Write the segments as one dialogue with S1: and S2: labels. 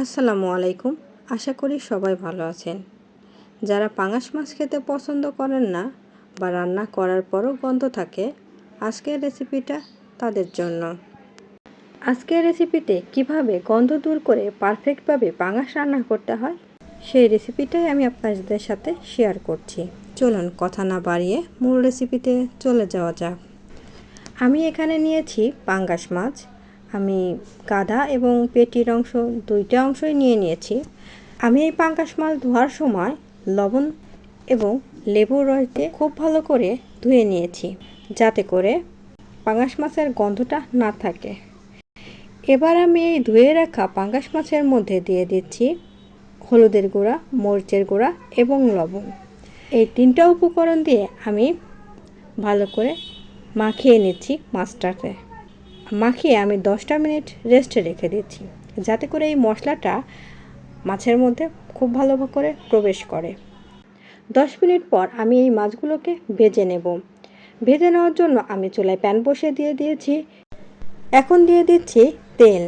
S1: আসসালামু আলাইকুম। আশা করি সবাই ভালো আছেন। যারা পাঙাশ মাছ খেতে পছন্দ করেন না বা রান্না করার পরও গন্ধ থাকে, আজকের রেসিপিটা তাদের জন্য। আজকের রেসিপিতে কীভাবে গন্ধ দূর করে পারফেক্টভাবে পাঙাশ রান্না করতে হয়, সেই রেসিপিটাই আমি আপনাদের সাথে শেয়ার করছি। চলুন কথা না বাড়িয়ে মূল রেসিপিতে চলে যাওয়া যাক। আমি এখানে নিয়েছি পাঙ্গাস মাছ। আমি গাধা এবং পেটির অংশ দুইটা অংশই নিয়ে নিয়েছি। আমি এই পাঙ্গাস মাছ ধোয়ার সময় লবণ এবং লেবুর রসে খুব ভালো করে ধুয়ে নিয়েছি, যাতে করে পাঙ্গাস মাছের গন্ধটা না থাকে। এবার আমি এই ধুয়ে রাখা পাঙ্গাস মাছের মধ্যে দিয়ে দিচ্ছি হলুদের গুঁড়া, মরিচের গুঁড়া এবং লবণ। এই তিনটা উপকরণ দিয়ে আমি ভালো করে মাখিয়ে নিচ্ছি মাছটাকে। মাখিয়ে আমি দশটা মিনিট রেস্টে রেখে দিচ্ছি। যাতে করে এই মশলাটা মাছের মধ্যে খুব ভালো করে প্রবেশ করে। দশ মিনিট পর আমি এই মাছগুলোকে ভেজে নেব। ভেজে নেওয়ার জন্য আমি চুলায় প্যান বসিয়ে দিয়ে দিয়েছি। এখন দিয়ে দিচ্ছি তেল।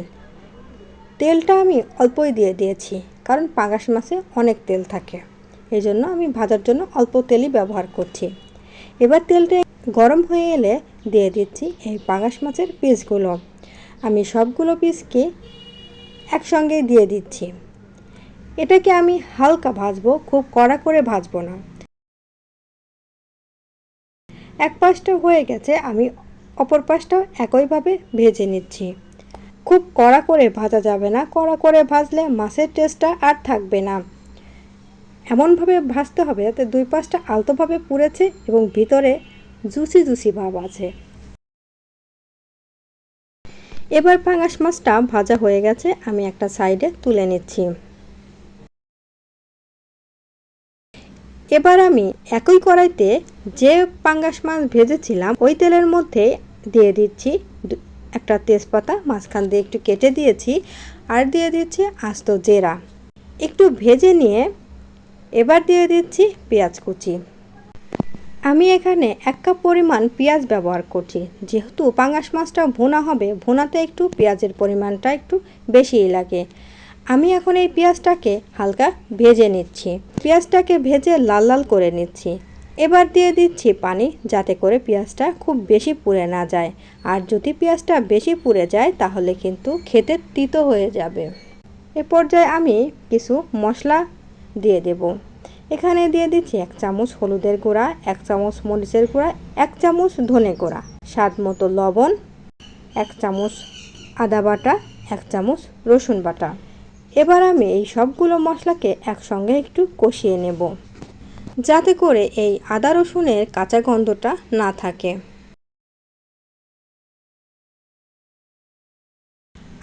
S1: তেলটা আমি অল্পই দিয়ে দিয়েছি, কারণ পাঙাশ মাছে অনেক তেল থাকে। এই জন্য আমি ভাজার জন্য অল্প তেলই ব্যবহার করছি। এবার তেলটা গরম হয়ে এলে দিয়ে দিচ্ছি এই পাঙাশ মাছের পিসগুলো। আমি সবগুলো পিসকে একসঙ্গেই দিয়ে দিচ্ছি। এটাকে আমি হালকা ভাজবো, খুব কড়া করে ভাজবো না। এক পাশটা হয়ে গেছে, আমি অপর পাশটাও একইভাবে ভেজে নিচ্ছি। খুব কড়া করে ভাজা যাবে না, কড়া করে ভাজলে মাছের টেস্টটা আর থাকবে না। এমনভাবে ভাজতে হবে যাতে দুই পাশটা আলতোভাবে পুড়েছে এবং ভিতরে জুসি জুসি ভাব আছে। এবার পাঙাশ মাছটা ভাজা হয়ে গেছে, আমি একটা সাইডে তুলে নিচ্ছি। এবার আমি একই কড়াইতে যে পাঙ্গাস মাছ ভেজেছিলাম, ওই তেলের মধ্যে দিয়ে দিচ্ছি একটা তেজপাতা, মাঝখান দিয়ে একটু কেটে দিয়েছি, আর দিয়ে দিচ্ছি আস্ত জেরা। একটু ভেজে নিয়ে এবার দিয়ে দিচ্ছি পেঁয়াজ কুচি। আমি এখানে এক কাপ পরিমাণ পেঁয়াজ ব্যবহার করছি। যেহেতু পাঙাশ মাছটা ভুনা হবে, ভুনাতে একটু পেঁয়াজের পরিমাণটা একটু বেশিই লাগে। আমি এখন এই পেঁয়াজটাকে হালকা ভেজে নিচ্ছি। পেঁয়াজটাকে ভেজে লাল লাল করে নিচ্ছি। এবার দিয়ে দিচ্ছি পানি, যাতে করে পেঁয়াজটা খুব বেশি পুড়ে না যায়। আর যদি পেঁয়াজটা বেশি পুড়ে যায়, তাহলে কিন্তু খেতে তিতো হয়ে যাবে। এ পর্যায়ে আমি কিছু মশলা দিয়ে দেব। এখানে দিয়ে দিচ্ছি এক চামচ হলুদের গুঁড়া, এক চামচ মরিচের গুঁড়া, এক চামচ ধনে গুঁড়া। স্বাদ মতো লবণ, এক চামচ আদা বাটা, এক চামচ রসুন বাটা। এবার আমি এই সবগুলো মশলাকে একসঙ্গে একটু কষিয়ে নেব, যাতে করে এই আদা রসুনের কাঁচা গন্ধটা না থাকে।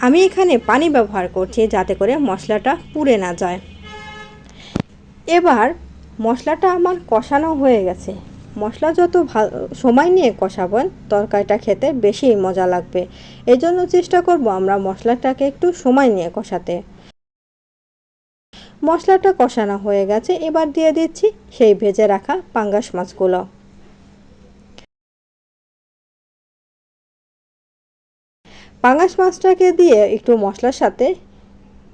S1: আমি এখানে পানি ব্যবহার করছি যাতে করে মশলাটা পুড়ে না যায়। এবার মশলাটা আমার কষানো হয়ে গেছে। মশলা যত ভালো সময় নিয়ে কষাবেন তরকারিটা খেতে বেশি মজা লাগবে। এই জন্য চেষ্টা করব আমরা মশলাটাকে একটু সময় নিয়ে কষাতে। মশলাটা কষানো হয়ে গেছে, এবার দিয়ে দিচ্ছি সেই ভেজে রাখা পাঙ্গাস মাছগুলো। পাঙ্গাস মাছটাকে দিয়ে একটু মশলার সাথে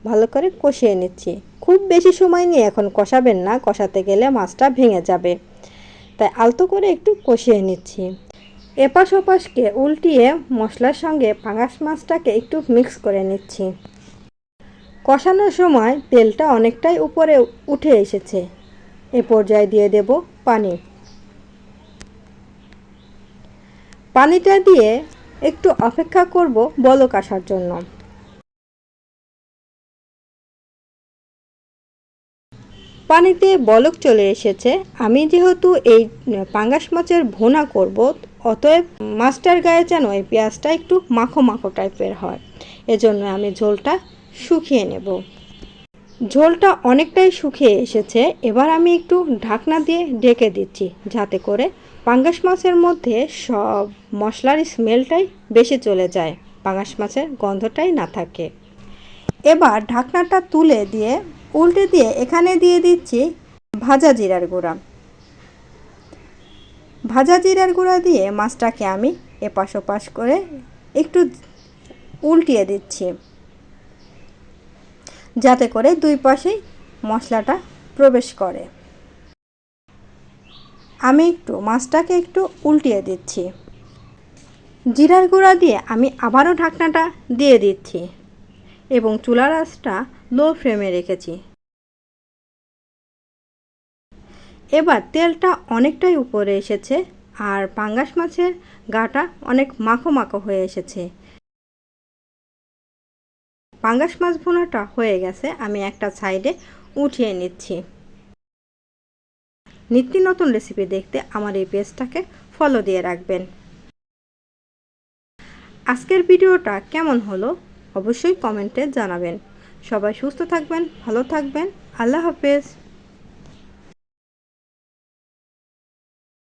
S1: ভালো করে কষিয়ে নিচ্ছি। খুব বেশি সময় নিয়ে এখন কষাবেন না, কষাতে গেলে মাছটা ভেঙে যাবে। তাই আলতো করে একটু কষিয়ে নিচ্ছি। এপাশ ওপাশকে উল্টিয়ে মশলার সঙ্গে পাঙাশ মাছটাকে একটু মিক্স করে নিচ্ছি। কষানোর সময় তেলটা অনেকটাই উপরে উঠে এসেছে। এ পর্যায়ে দিয়ে দেব পানি। পানিটা দিয়ে একটু অপেক্ষা করব বলক আসার জন্য। পানিতে বলক চলে এসেছে। আমি যেহেতু এই পাঙ্গাস মাছের ভোনা করব, অতএব মাছটার গায়ে যেন এই পেঁয়াজটা একটু মাখো মাখো টাইপের হয়। এজন্য আমি ঝোলটা শুকিয়ে নেব। ঝোলটা অনেকটাই শুকিয়ে এসেছে। এবার আমি একটু ঢাকনা দিয়ে ঢেকে দিচ্ছি, যাতে করে পাঙ্গাস মাছের মধ্যে সব মশলার স্মেলটাই বেশি চলে যায়, পাঙ্গাস মাছের গন্ধটাই না থাকে। এবার ঢাকনাটা তুলে দিয়ে উল্টে দিয়ে এখানে দিয়ে দিচ্ছি ভাজা জিরার গুঁড়া। ভাজা জিরার গুঁড়া দিয়ে মাছটাকে আমি এপাশ ওপাশ করে একটু উল্টিয়ে দিচ্ছি। যাতে করে দুই পাশেই মশলাটা প্রবেশ করে। আমি একটু মাছটাকে একটু উল্টিয়ে দিচ্ছি। জিরার গুঁড়া দিয়ে আমি আবারও ঢাকনাটা দিয়ে দিচ্ছি। এবং চুলার আঁচটা লো ফ্লেমে রেখেছি। এবার তেলটা অনেকটাই উপরে এসেছে আর পাঙ্গাস মাছের গাটা অনেক মাখো মাখো হয়ে এসেছে। পাঙ্গাস মাছ ভুনাটা হয়ে গেছে, আমি একটা সাইডে উঠিয়ে নিচ্ছি। নিত্য নতুন রেসিপি দেখতে আমার এই পেজটাকে ফলো দিয়ে রাখবেন। আজকের ভিডিওটা কেমন হলো অবশ্যই কমেন্টে জানাবেন। সবাই সুস্থ থাকবেন ভালো থাকবেন। আল্লাহ হাফেজ।